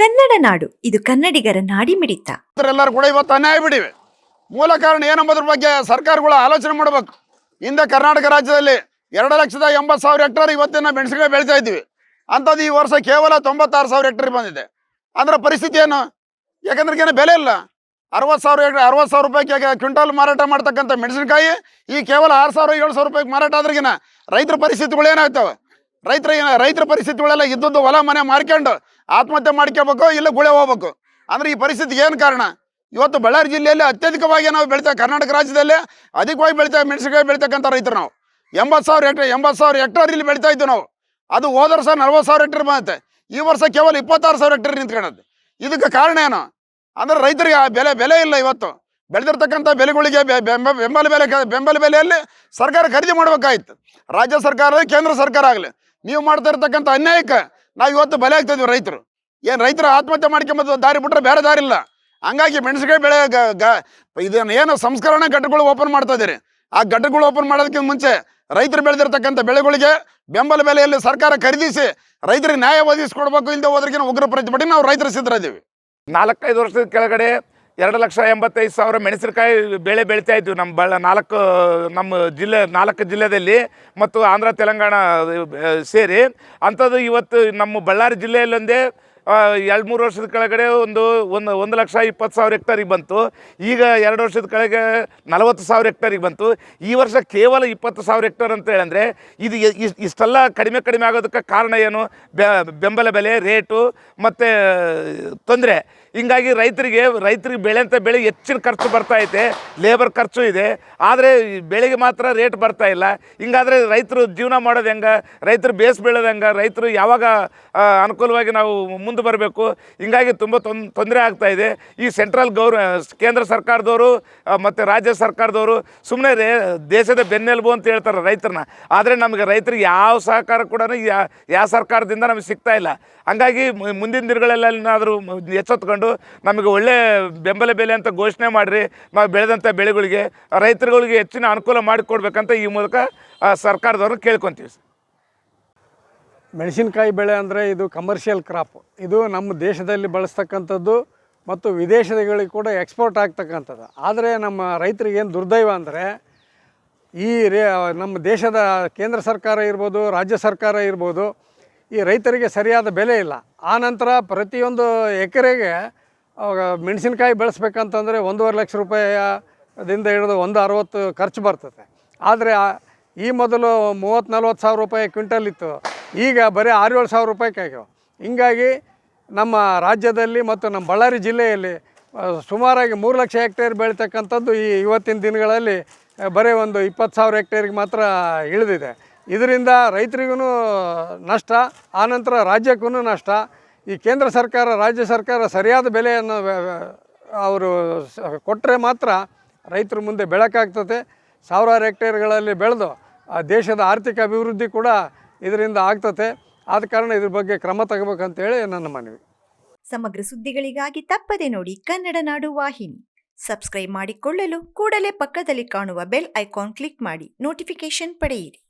ಕನ್ನಡ ನಾಡು. ಇದು ಕನ್ನಡಿಗರ ನಾಡಿಮಿಡಿತ. ಎಲ್ಲರೂ ಕೂಡ ಇವತ್ತು ಅನ್ಯಾಯ ಬಿಡಿವೆ. ಮೂಲ ಕಾರಣ ಏನೆಂಬುದ್ರ ಬಗ್ಗೆ ಸರ್ಕಾರಗಳು ಆಲೋಚನೆ ಮಾಡಬೇಕು. ಹಿಂದೆ ಕರ್ನಾಟಕ ರಾಜ್ಯದಲ್ಲಿ ಎರಡು ಲಕ್ಷದ ಎಂಬತ್ತು ಸಾವಿರ ಹೆಕ್ಟರ್ ಇವತ್ತಿನ ಮೆಣಸಿನಕಾಯಿ ಬೆಳೀತಾ ಇದ್ವಿ ಅಂಥದ್ದು ಈ ವರ್ಷ ಕೇವಲ ತೊಂಬತ್ತಾರು ಸಾವಿರ ಹೆಕ್ಟರ್ ಬಂದಿದೆ. ಅದರ ಪರಿಸ್ಥಿತಿ ಏನು? ಯಾಕಂದ್ರೆ ಏನು ಬೆಲೆ ಇಲ್ಲ. ಅರವತ್ತು ಸಾವಿರ ಅರವತ್ತು ಸಾವಿರ ರೂಪಾಯಿಗೆ ಕ್ವಿಂಟಲ್ ಮಾರಾಟ ಮಾಡ್ತಕ್ಕಂಥ ಮೆಣಸಿನಕಾಯಿ ಈ ಕೇವಲ ಆರು ಸಾವಿರ ಏಳು ಸಾವಿರ ರೂಪಾಯಿಗೆ ಮಾರಾಟ ಆದ್ರಿಗಿನ ರೈತರ ಪರಿಸ್ಥಿತಿಗಳು ಏನಾಗ್ತವೆ? ರೈತರ ರೈತರ ಪರಿಸ್ಥಿತಿಗಳೆಲ್ಲ ಇದ್ದದ್ದು ಹೊಲ, ಮನೆ ಮಾರ್ಕೊಂಡು ಆತ್ಮಹತ್ಯೆ ಮಾಡ್ಕೋಬೇಕು ಇಲ್ಲ ಗುಳೆ ಹೋಗ್ಬೇಕು. ಅಂದ್ರೆ ಈ ಪರಿಸ್ಥಿತಿಗೆ ಏನು ಕಾರಣ? ಇವತ್ತು ಬಳ್ಳಾರಿ ಜಿಲ್ಲೆಯಲ್ಲಿ ಅತ್ಯಧಿಕವಾಗಿ ನಾವು ಬೆಳಿತೇವೆ, ಕರ್ನಾಟಕ ರಾಜ್ಯದಲ್ಲಿ ಅಧಿಕವಾಗಿ ಬೆಳಿತೇವೆ, ಮೆಣಸಿನಕಾಯಿ ಬೆಳಿತಕ್ಕಂಥ ರೈತರು ನಾವು. ಎಂಬತ್ತು ಸಾವಿರ ಹೆಕ್ಟರ್, ಎಂಬತ್ತು ಸಾವಿರ ಹೆಕ್ಟರ್ ಇಲ್ಲಿ ಬೆಳಿತಾ ಇದ್ದು ನಾವು. ಅದು ಹೋದ ವರ್ಷ ನಲ್ವತ್ತು ಸಾವಿರ ಹೆಕ್ಟರ್ ಬಂದತ್ತೆ ಈ ವರ್ಷ ಕೇವಲ ಇಪ್ಪತ್ತಾರು ಸಾವಿರ ಹೆಕ್ಟರ್ ನಿಂತ್ಕೊಳ್ಳುತ್ತೆ ಇದಕ್ಕೆ ಕಾರಣ ಏನು? ಅಂದ್ರೆ ರೈತರಿಗೆ ಆ ಬೆಲೆ ಬೆಲೆ ಇಲ್ಲ ಇವತ್ತು. ಬೆಳೆದಿರ್ತಕ್ಕಂಥ ಬೆಲೆಗಳಿಗೆ ಬೆಂಬಲ ಬೆಲೆ, ಬೆಂಬಲ ಬೆಲೆಯಲ್ಲಿ ಸರ್ಕಾರ ಖರೀದಿ ಮಾಡ್ಬೇಕಾಯ್ತು. ರಾಜ್ಯ ಸರ್ಕಾರ ಕೇಂದ್ರ ಸರ್ಕಾರ ಆಗಲಿ. ನೀವು ಮಾಡ್ತಾ ಇರ್ತಕ್ಕಂಥ ಅನ್ಯಾಯಕ್ಕೆ ನಾವು ಇವತ್ತು ಬಲೆ ಆಗ್ತಾ ಇದ್ವಿ ರೈತರು. ಏನು ರೈತರು ಆತ್ಮಹತ್ಯೆ ಮಾಡ್ಕೊಂಬಂದು ದಾರಿ ಬಿಟ್ರೆ ಬೇರೆ ದಾರಿ ಇಲ್ಲ. ಹಂಗಾಗಿ ಮೆಣಸಿನಕಾಯಿ ಬೆಳೆ ಗ, ಗ- ಇದನ್ನ ಏನು ಸಂಸ್ಕರಣಾ ಘಟಕಗಳು ಓಪನ್ ಮಾಡ್ತಾ ಇದ್ದೀರಿ. ಆ ಘಟಕಗಳು ಓಪನ್ ಮಾಡೋದಕ್ಕಿಂತ ಮುಂಚೆ ರೈತರು ಬೆಳೆದಿರ್ತಕ್ಕಂಥ ಬೆಳೆಗಳಿಗೆ ಬೆಂಬಲ ಬೆಲೆಯಲ್ಲಿ ಸರ್ಕಾರ ಖರೀದಿಸಿ ರೈತರಿಗೆ ನ್ಯಾಯ ಒದಗಿಸ್ಕೊಡ್ಬೇಕು ಇಲ್ಲದೆ ಹೋದ್ರಿಗಿನ ಉಗ್ರ ಪ್ರತಿಭಟನೆ ನಾವು ರೈತರು ಸಿದ್ಧರಿದ್ದೀವಿ ನಾಲ್ಕೈದು ವರ್ಷದ ಕೆಳಗಡೆ ಎರಡು ಲಕ್ಷ ಎಂಬತ್ತೈದು ಸಾವಿರ ಮೆಣಸಿನಕಾಯಿ ಬೆಳೆ ಬೆಳಿತಾ ಇದ್ವಿ ನಮ್ಮ ಬಳ್ಳ ನಾಲ್ಕು, ನಮ್ಮ ಜಿಲ್ಲೆ, ನಾಲ್ಕು ಜಿಲ್ಲೆಯಲ್ಲಿ ಮತ್ತು ಆಂಧ್ರ, ತೆಲಂಗಾಣ ಸೇರಿ. ಅಂಥದ್ದು ಇವತ್ತು ನಮ್ಮ ಬಳ್ಳಾರಿ ಜಿಲ್ಲೆಯಲ್ಲೊಂದೇ ಎರಡು ಮೂರು ವರ್ಷದ ಕೆಳಗಡೆ ಒಂದು ಒಂದು ಒಂದು ಲಕ್ಷ ಇಪ್ಪತ್ತು ಸಾವಿರ ಹೆಕ್ಟರಿಗೆ ಬಂತು. ಈಗ ಎರಡು ವರ್ಷದ ಕೆಳಗೆ ನಲವತ್ತು ಸಾವಿರ ಹೆಕ್ಟರಿಗೆ ಬಂತು. ಈ ವರ್ಷ ಕೇವಲ ಇಪ್ಪತ್ತು ಸಾವಿರ ಹೆಕ್ಟರ್ ಅಂತ ಹೇಳಂದರೆ, ಇದು ಇಷ್ಟೆಲ್ಲ ಕಡಿಮೆ ಕಡಿಮೆ ಆಗೋದಕ್ಕೆ ಕಾರಣ ಏನು? ಬೆಂಬಲ ಬೆಲೆ, ರೇಟು, ಮತ್ತು ತೊಂದರೆ. ಹಿಂಗಾಗಿ ರೈತರಿಗೆ ರೈತರಿಗೆ ಬೆಳೆಂಥ ಬೆಳೆ ಹೆಚ್ಚಿನ ಖರ್ಚು ಬರ್ತಾ ಐತೆ ಲೇಬರ್ ಖರ್ಚು ಇದೆ, ಆದರೆ ಬೆಳೆಗೆ ಮಾತ್ರ ರೇಟ್ ಬರ್ತಾ ಇಲ್ಲ. ಹಿಂಗಾದರೆ ರೈತರು ಜೀವನ ಮಾಡೋದು ಹೆಂಗೆ? ರೈತರು ಬೇಸ್ ಬೀಳೋದು ಹೆಂಗೆ? ರೈತರು ಯಾವಾಗ ಅನುಕೂಲವಾಗಿ ನಾವು ಮುಂದೆ ಬರಬೇಕು? ಹಿಂಗಾಗಿ ತುಂಬ ತೊಂದರೆ ಆಗ್ತಾ ಇದೆ. ಈ ಸೆಂಟ್ರಲ್ ಗೌರ್, ಕೇಂದ್ರ ಸರ್ಕಾರದವರು ಮತ್ತು ರಾಜ್ಯ ಸರ್ಕಾರದವರು ಸುಮ್ಮನೆ ರೇ, ದೇಶದ ಬೆನ್ನೆಲುಬು ಅಂತ ಹೇಳ್ತಾರೆ ರೈತರನ್ನ. ಆದರೆ ನಮಗೆ ರೈತರಿಗೆ ಯಾವ ಸಹಕಾರ ಕೂಡ ಯಾವ ಸರ್ಕಾರದಿಂದ ನಮಗೆ ಸಿಗ್ತಾ ಇಲ್ಲ. ಹಂಗಾಗಿ ಮುಂದಿನ ಆದರೂ ಎಚ್ಚೆತ್ಕೊಂಡು ನಮಗೆ ಒಳ್ಳೆ ಬೆಂಬಲ ಬೆಲೆ ಅಂತ ಘೋಷಣೆ ಮಾಡಿರಿ. ನಾವು ಬೆಳೆದಂಥ ಬೆಳೆಗಳಿಗೆ, ರೈತರುಗಳಿಗೆ ಹೆಚ್ಚಿನ ಅನುಕೂಲ ಮಾಡಿಕೊಡ್ಬೇಕಂತ ಈ ಮೂಲಕ ಸರ್ಕಾರದವ್ರನ್ನ ಕೇಳ್ಕೊತೀವಿ ಮೆಣಸಿನಕಾಯಿ ಬೆಳೆ ಅಂದರೆ ಇದು ಕಮರ್ಷಿಯಲ್ ಕ್ರಾಪ್ ಇದು ನಮ್ಮ ದೇಶದಲ್ಲಿ ಬಳಸ್ತಕ್ಕಂಥದ್ದು ಮತ್ತು ವಿದೇಶಗಳಿಗೆ ಕೂಡ ಎಕ್ಸ್ಪೋರ್ಟ್ ಆಗ್ತಕ್ಕಂಥದ್ದು. ಆದರೆ ನಮ್ಮ ರೈತರಿಗೆ ಏನು ದುರ್ದೈವ ಅಂದರೆ, ಈ ರೇ, ನಮ್ಮ ದೇಶದ ಕೇಂದ್ರ ಸರ್ಕಾರ ಇರ್ಬೋದು, ರಾಜ್ಯ ಸರ್ಕಾರ ಇರ್ಬೋದು ಈ ರೈತರಿಗೆ ಸರಿಯಾದ ಬೆಲೆ ಇಲ್ಲ. ಆನಂತರ ಪ್ರತಿಯೊಂದು ಎಕರೆಗೆ ಮೆಣಸಿನಕಾಯಿ ಬೆಳೆಸ್ಬೇಕಂತಂದರೆ ಒಂದೂವರೆ ಲಕ್ಷ ರೂಪಾಯಿದಿಂದ ಹಿಡಿದು ಒಂದು ಅರವತ್ತು ಖರ್ಚು ಬರ್ತದೆ. ಆದರೆ ಈ ಮೊದಲು ಮೂವತ್ತು ನಲ್ವತ್ತು ಸಾವಿರ ರೂಪಾಯಿ ಕ್ವಿಂಟಲ್ ಇತ್ತು. ಈಗ ಬರೀ ಆರು ಏಳು ಸಾವಿರ ರೂಪಾಯಿಗೆ ಹಿಂಗಾಗಿ ನಮ್ಮ ರಾಜ್ಯದಲ್ಲಿ ಮತ್ತು ನಮ್ಮ ಬಳ್ಳಾರಿ ಜಿಲ್ಲೆಯಲ್ಲಿ ಸುಮಾರಾಗಿ ಮೂರು ಲಕ್ಷ ಹೆಕ್ಟೇರ್ ಬೆಳೀತಕ್ಕಂಥದ್ದು ಈ ಇವತ್ತಿನ ದಿನಗಳಲ್ಲಿ ಬರೀ ಒಂದು ಇಪ್ಪತ್ತು ಸಾವಿರ ಹೆಕ್ಟೇರಿಗೆ ಮಾತ್ರ ಇಳಿದಿದೆ. ಇದರಿಂದ ರೈತರಿಗೂ ನಷ್ಟ, ಆನಂತರ ರಾಜ್ಯಕ್ಕೂ ನಷ್ಟ. ಈ ಕೇಂದ್ರ ಸರ್ಕಾರ, ರಾಜ್ಯ ಸರ್ಕಾರ ಸರಿಯಾದ ಬೆಲೆಯನ್ನು ಅವರು ಕೊಟ್ಟರೆ ಮಾತ್ರ ರೈತರ ಮುಂದೆ ಬೆಳಕಾಗ್ತದೆ. ಸಾವಿರಾರು ಹೆಕ್ಟೇರ್ಗಳಲ್ಲಿ ಬೆಳೆದು ಆ ದೇಶದ ಆರ್ಥಿಕ ಅಭಿವೃದ್ಧಿ ಕೂಡ ಇದರಿಂದ ಆಗ್ತದೆ. ಆದ ಕಾರಣ ಇದ್ರ ಬಗ್ಗೆ ಕ್ರಮ ತಗೋಬೇಕಂತೇಳಿ ನನ್ನ ಮನವಿ. ಸಮಗ್ರ ಸುದ್ದಿಗಳಿಗಾಗಿ ತಪ್ಪದೆ ನೋಡಿ ಕನ್ನಡ ನಾಡು ವಾಹಿನಿ. ಸಬ್ಸ್ಕ್ರೈಬ್ ಮಾಡಿಕೊಳ್ಳಲು ಕೂಡಲೇ ಪಕ್ಕದಲ್ಲಿ ಕಾಣುವ ಬೆಲ್ ಐಕಾನ್ ಕ್ಲಿಕ್ ಮಾಡಿ ನೋಟಿಫಿಕೇಶನ್ ಪಡೆಯಿರಿ.